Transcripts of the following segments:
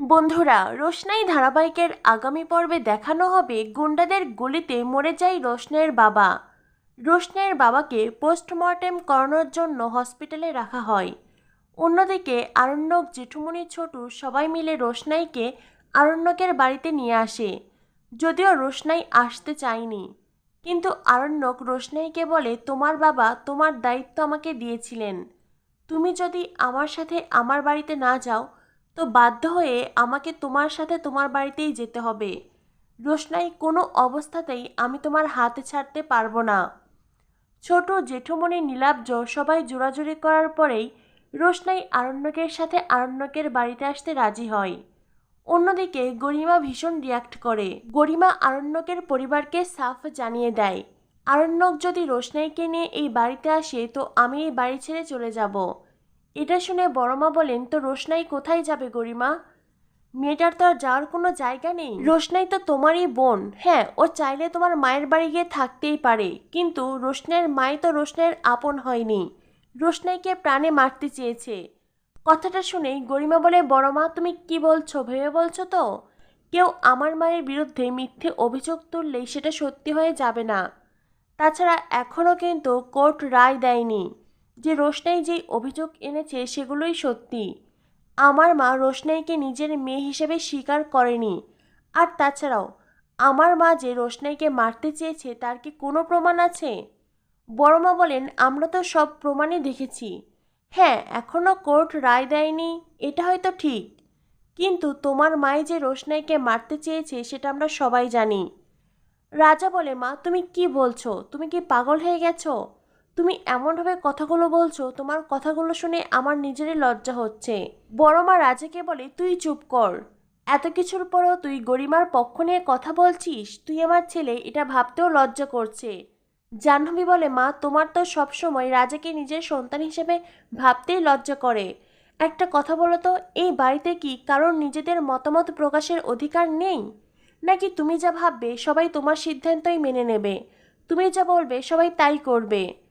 বন্ধুরা, রোশনাই ধারাবাহিকের আগামী পর্বে দেখানো হবে গুন্ডাদের গুলিতে মরে যায় রোশনের বাবা। রোশনের বাবাকে পোস্টমর্টেম করানোর জন্য হসপিটালে রাখা হয়। অন্যদিকে আরণ্যক জেঠুমনি ছোটু সবাই মিলে রোশনাইকে আরণ্যকের বাড়িতে নিয়ে আসে। যদিও রোশনাই আসতে চায়নি। কিন্তু আরণ্যক রোশনাইকে বলে, তোমার বাবা তোমার দায়িত্ব আমাকে দিয়েছিলেন। তুমি যদি আমার সাথে আমার বাড়িতে না যাও তো বাধ্য হয়ে আমাকে তোমার সাথে তোমার বাড়িতেই যেতে হবে। রোশনাই কোনো অবস্থাতেই আমি তোমার হাতে ছাড়তে পারব না। ছোট জেঠুমণি নীলাব্জ সবাই জোরাজুরি করার পরেই রোশনাই আরণ্যকের সাথে আরণ্যকের বাড়িতে আসতে রাজি হয়। অন্যদিকে গরিমা ভীষণ রিয়াক্ট করে। গরিমা আরণ্যকের পরিবারকে সাফ জানিয়ে দেয়। আরণ্যক যদি রোশনাইকে নিয়ে এই বাড়িতে আসে তো আমি এই বাড়ি ছেড়ে চলে যাব। এটা শুনে বড়মা বলেন, তো রোশনাই কোথায় যাবে গরিমা? মেয়েটার তো আর যাওয়ার কোনো জায়গা নেই। রোশনাই তো তোমারই বোন। হ্যাঁ ও চাইলে তোমার মায়ের বাড়ি গিয়ে থাকতেই পারে। কিন্তু রোশনের মাই তো রোশনের আপন হয়নি। রোশনাইকে প্রাণে মারতে চেয়েছে। কথাটা শুনেই গরিমা বলে, বড়মা, তুমি কি বলছো? ভেবে বলছো তো? কেউ আমার মায়ের বিরুদ্ধে মিথ্যে অভিযোগ তুললেই সেটা সত্যি হয়ে যাবে না। তাছাড়া এখনও কিন্তু কোর্ট রায় দেয়নি। যে রোশনাই যেই অভিযোগ এনেছে সেগুলোই সত্যি। আমার মা রোশনাইকে নিজের মেয়ে হিসেবে স্বীকার করেনি। আর তাছাড়াও, আমার মা যে রোশনাইকে মারতে চেয়েছে তার কি কোনো প্রমাণ আছে? বড় মা বলেন, আমরা তো সব প্রমাণই দেখেছি। হ্যাঁ এখনও কোর্ট রায় দেয়নি, এটা হয়তো ঠিক। কিন্তু তোমার মায়ে যে রোশনাইকে মারতে চেয়েছে সেটা আমরা সবাই জানি। রাজা বলে, মা, তুমি কি বলছো? তুমি কি পাগল হয়ে গেছো? তুমি এমনভাবে কথাগুলো বলছো, তোমার কথাগুলো শুনে আমার নিজেরই লজ্জা হচ্ছে। বড় মা রাজাকে বলে, তুই চুপ কর। এত কিছুর পরও তুই গরিমার পক্ষ নিয়ে কথা বলছিস? তুই আমার ছেলে, এটা ভাবতেও লজ্জা করছে। জাহ্নবী বলে, মা, তোমার তো সবসময় রাজাকে নিজের সন্তান হিসেবে ভাবতেই লজ্জা করে। একটা কথা বলো তো, এই বাড়িতে কি কারোর নিজেদের মতামত প্রকাশের অধিকার নেই? নাকি তুমি যা ভাববে, সবাই তোমার সিদ্ধান্তই মেনে নেবে। তুমি যা বলবে, সবাই তাই করবে।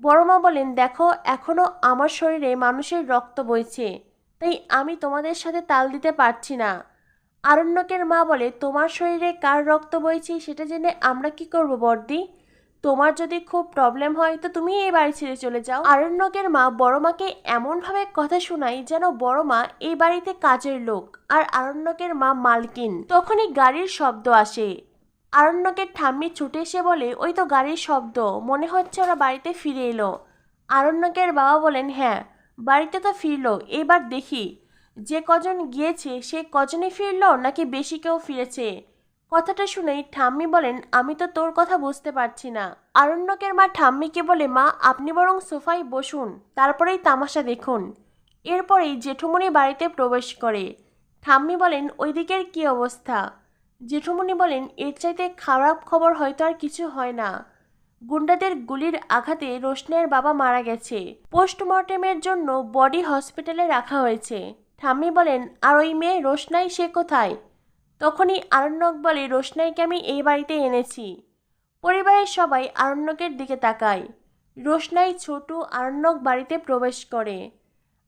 বড়মা বলেন, দেখো এখনও আমার শরীরে মানুষের রক্ত বইছে, তাই আমি তোমাদের সাথে তাল দিতে পারছি না। আরণ্যকের মা বলে, তোমার শরীরে কার রক্ত বইছে সেটা জেনে আমরা কি করব বর্দি? তোমার যদি খুব প্রবলেম হয় তো তুমি এই বাড়ি ছেড়ে চলে যাও। আরণ্যকের মা বড় মাকে এমনভাবে কথা শোনায় যেন বড় মা এই বাড়িতে কাজের লোক, আর আরণ্যকের মা মালকিন। তখনই গাড়ির শব্দ আসে। আরণ্যকের ঠাম্মি ছুটে এসে বলে, ওই তো গাড়ির শব্দ। মনে হচ্ছে ওরা বাড়িতে ফিরে এলো। আরণ্যকের বাবা বলেন হ্যাঁ বাড়িতে তো ফিরলো। এবার দেখি। যে কজন গিয়েছে, সে কজনই ফিরল নাকি বেশি কেউ ফিরেছে? কথাটা শুনেই ঠাম্মি বলেন, আমি তো তোর কথা বুঝতে পারছি না। আরণ্যকের মা ঠাম্মিকে বলে, মা, আপনি বরং সোফায় বসুন, তারপরেই তামাশা দেখুন। এরপরেই জেঠুমনি বাড়িতে প্রবেশ করে। ঠাম্মি বলেন ওই দিকের কী অবস্থা? জেঠুমনি বলেন, এর চাইতে খারাপ খবর হয়তো আর কিছু হয় না। গুন্ডাদের গুলির আঘাতে রোশনের বাবা মারা গেছে। পোস্টমর্টেমের জন্য বডি হসপিটালে রাখা হয়েছে। ঠাম্মি বলেন, আর ওই মেয়ে রোশনাই, সে কোথায়? তখনই আরণ্যক বলে, রোশনাইকে আমি এই বাড়িতে এনেছি। পরিবারের সবাই আরণ্যকের দিকে তাকায়। রোশনাই ছোটু আরণ্যক বাড়িতে প্রবেশ করে।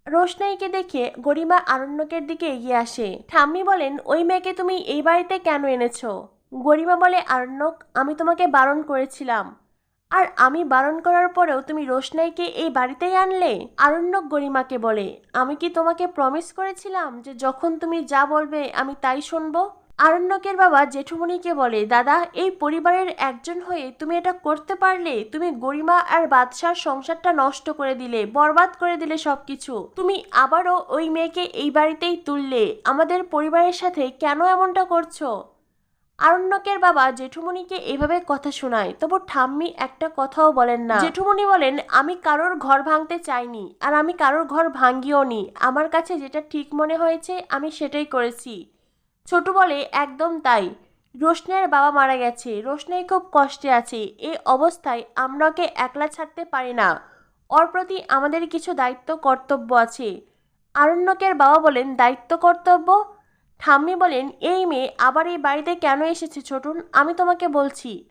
রোশনাইকে দেখে গরিমা আরণ্যকের দিকে এগিয়ে আসে। ঠাম্মি বলেন, ওই মেয়েকে তুমি এই বাড়িতে কেন এনেছ? গরিমা বলে, আরণ্যক, আমি তোমাকে বারণ করেছিলাম। আর আমি বারণ করার পরেও তুমি রোশনাইকে এই বাড়িতেই আনলে? আরণ্যক গরিমাকে বলে, আমি কি তোমাকে প্রমিস করেছিলাম যে যখন তুমি যা বলবে আমি তাই শুনব? আরণ্যকের বাবা জেঠুমনিকে বলে, দাদা, এই পরিবারের একজন হয়ে তুমি এটা করতে পারলে? তুমি গরিমা আর বাদশার সংসারটা নষ্ট করে দিলে, বরবাদ করে দিলে সবকিছু। তুমি আবারও ওই মেয়েকে এই বাড়িতেই তুললে। আমাদের পরিবারের সাথে কেন এমনটা করছ? আরণ্যকের বাবা জেঠুমনিকে এভাবে কথা শোনায়, তবু ঠাম্মি একটা কথাও বলেন না। জেঠুমণি বলেন, আমি কারোর ঘর ভাঙতে চাইনি, আর আমি কারোর ঘর ভাঙ্গিও নি আমার কাছে যেটা ঠিক মনে হয়েছে, আমি সেটাই করেছি। ছোট বলে একদম তাই। রোশনের বাবা মারা গেছে। রোশনাই খুব কষ্টে আছে। এই অবস্থায় আমরা ওকে একলা ছাড়তে পারি না। ওর প্রতি আমাদের কিছু দায়িত্ব কর্তব্য আছে। আরণ্যকের বাবা বলেন, দায়িত্ব কর্তব্য? ঠাম্মি বলেন, এই মেয়ে আবার এই বাড়িতে কেন এসেছে ছোটুন? আমি তোমাকে বলছি।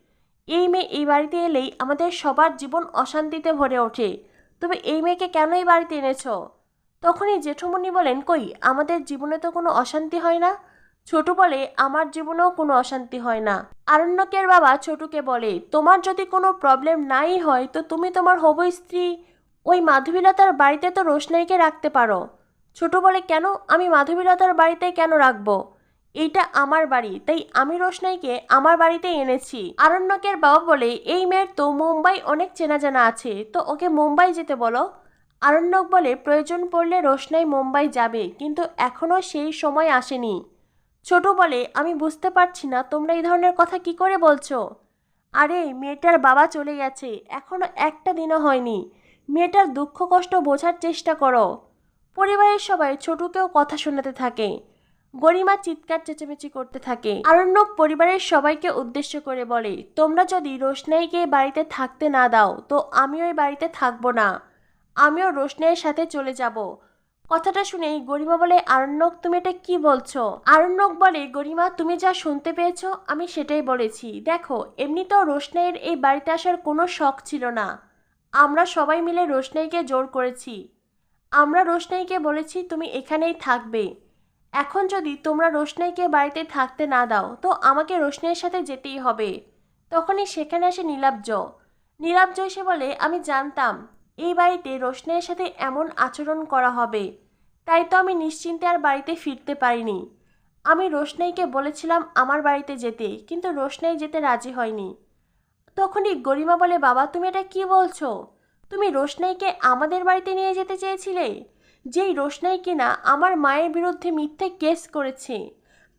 এই মেয়ে এই বাড়িতে এলেই আমাদের সবার জীবন অশান্তিতে ভরে ওঠে। তবে এই মেয়েকে কেন এই বাড়িতে এনেছো? তখনই জেঠুমনি বলেন, কই, আমাদের জীবনে তো কোনো অশান্তি হয় না? ছোট বলে আমার জীবনেও কোনো অশান্তি হয় না। আরণ্যকের বাবা ছোটুকে বলে, তোমার যদি কোনো প্রবলেম নাই হয়, তো তুমি তোমার হবু স্ত্রী ওই মাধবীলতার বাড়িতে তো রোশনাইকে রাখতে পারো ছোট বলে, কেন? আমি মাধবীলতার বাড়িতে কেন রাখব? এইটা আমার বাড়ি, তাই আমি রোশনাইকে আমার বাড়িতে এনেছি আরণ্যকের বাবা বলে, এই মেয়ের তো মুম্বাই অনেক চেনা জানা আছে, তো ওকে মুম্বাই যেতে বলো আরণ্যক বলে, প্রয়োজন পড়লে রোশনাই মুম্বাই যাবে, কিন্তু এখনও সেই সময় আসেনি। ছোট বলে, আমি বুঝতে পারছি না, তোমরা এই ধরনের কথা কি করে বলছো? আরে, মেয়েটার বাবা চলে গেছে, এখনও একটা দিনও হয়নি। মেয়েটার দুঃখ কষ্ট বোঝার চেষ্টা করো। পরিবারের সবাই ছোটকেও কথা শোনাতে থাকে। গরিমা চিৎকার চেঁচামেচি করতে থাকে। আরণ্যক পরিবারের সবাইকে উদ্দেশ্য করে বলে, তোমরা যদি রোশনাইকে বাড়িতে থাকতে না দাও, তো আমি ওই বাড়িতে থাকব না। আমিও রোশনাইয়ের সাথে চলে যাব। কথাটা শুনেই গরিমা বলে, আরণ্যক, তুমি এটা কি বলছো? আরণ্যক বলে, গরিমা, তুমি যা শুনতে পেয়েছ, আমি সেটাই বলেছি। দেখো, এমনিতেও রোশনাইয়ের এই বাড়িতে আসার কোনো শখ ছিল না। আমরা সবাই মিলে রোশনাইকে জোর করেছি। আমরা রোশনাইকে বলেছি, তুমি এখানেই থাকবে। এখন যদি তোমরা রোশনাইকে বাড়িতে থাকতে না দাও, তো আমাকে রোশনাইয়ের সাথে যেতেই হবে। তখনই সেখানে আসে নীলাব্জ। নীলাব্জ এসে বলে, আমি জানতাম এই বাড়িতে রোশনাইয়ের সাথে এমন আচরণ করা হবে। তাই তো আমি নিশ্চিন্তে আর বাড়িতে ফিরতে পারিনি। আমি রোশনাইকে বলেছিলাম আমার বাড়িতে যেতে, কিন্তু রোশনাই যেতে রাজি হয়নি। তখনই গরিমা বলে, বাবা, তুমি এটা কি বলছো? তুমি রোশনাইকে আমাদের বাড়িতে নিয়ে যেতে চেয়েছিলে? যেই রোশনাই কিনা আমার মায়ের বিরুদ্ধে মিথ্যে কেস করেছে।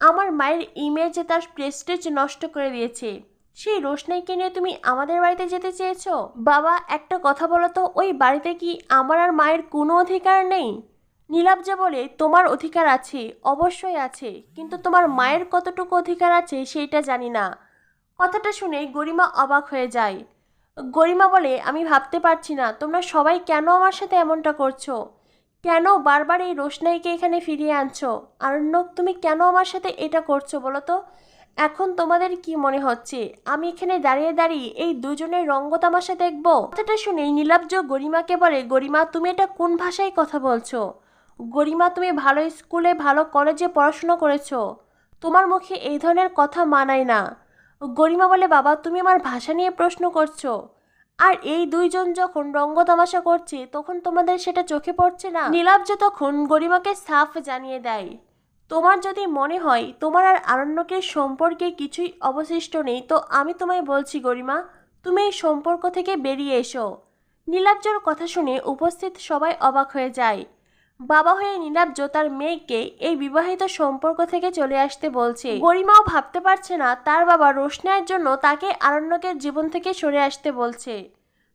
আমার মায়ের ইমেজে তার প্রেস্টেজ নষ্ট করে দিয়েছে। সেই রোশনাইকে নিয়ে তুমি আমাদের বাড়িতে যেতে চেয়েছো? বাবা, একটা কথা বলো তো, ওই বাড়িতে কি আমার আর মায়ের কোনো অধিকার নেই? নীলাব্জা বলে, তোমার অধিকার আছে, অবশ্যই আছে, কিন্তু তোমার মায়ের কতটুকু অধিকার আছে সেইটা জানি না। কথাটা শুনে গরিমা অবাক হয়ে যায়। গরিমা বলে, আমি ভাবতে পারছি না, তোমরা সবাই কেন আমার সাথে এমনটা করছ? কেন বারবার এই রোশনাইকে এখানে ফিরিয়ে আনছো? আরণ্যক, তুমি কেন আমার সাথে এটা করছ বলো তো? এখন তোমাদের কি মনে হচ্ছে? আমি এখানে দাঁড়িয়ে দাঁড়িয়ে এই দুজনের রঙ্গ তামাশা দেখব? কথাটা শুনে নীলাব্জ গরিমাকে বলে, গরিমা, তুমি এটা কোন ভাষায় কথা বলছো? গরিমা, তুমি ভালো স্কুলে, ভালো কলেজে পড়াশুনো করেছ। তোমার মুখে এই ধরনের কথা মানায় না। গরিমা বলে, বাবা, তুমি আমার ভাষা নিয়ে প্রশ্ন করছ। আর এই দুইজন যখন রঙ্গ তামাশা করছে, তখন তোমাদের সেটা চোখে পড়ছে না? নীলাব্জ তখন গরিমাকে সাফ জানিয়ে দেয়। তোমার যদি মনে হয় তোমার আর আরণ্যকের সম্পর্কে কিছুই অবশিষ্ট নেই, তো আমি তোমায় বলছি গরিমা, তুমি এই সম্পর্ক থেকে বেরিয়ে এসো। নীলাব্জর কথা শুনে উপস্থিত সবাই অবাক হয়ে যায়। বাবা হয়ে নীলাব্জ তার মেয়েকে এই বিবাহিত সম্পর্ক থেকে চলে আসতে বলছে। গরিমাও ভাবতে পারছে না, তার বাবা রোশনায়ের জন্য তাকে আরণ্যকের জীবন থেকে সরে আসতে বলছে।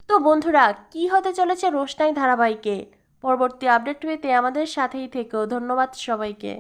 তো বন্ধুরা, কি হতে চলেছে রোশনাই ধারাবাহিকে? পরবর্তী আপডেট পেতে আমাদের সাথেই থেকেও ধন্যবাদ সবাইকে।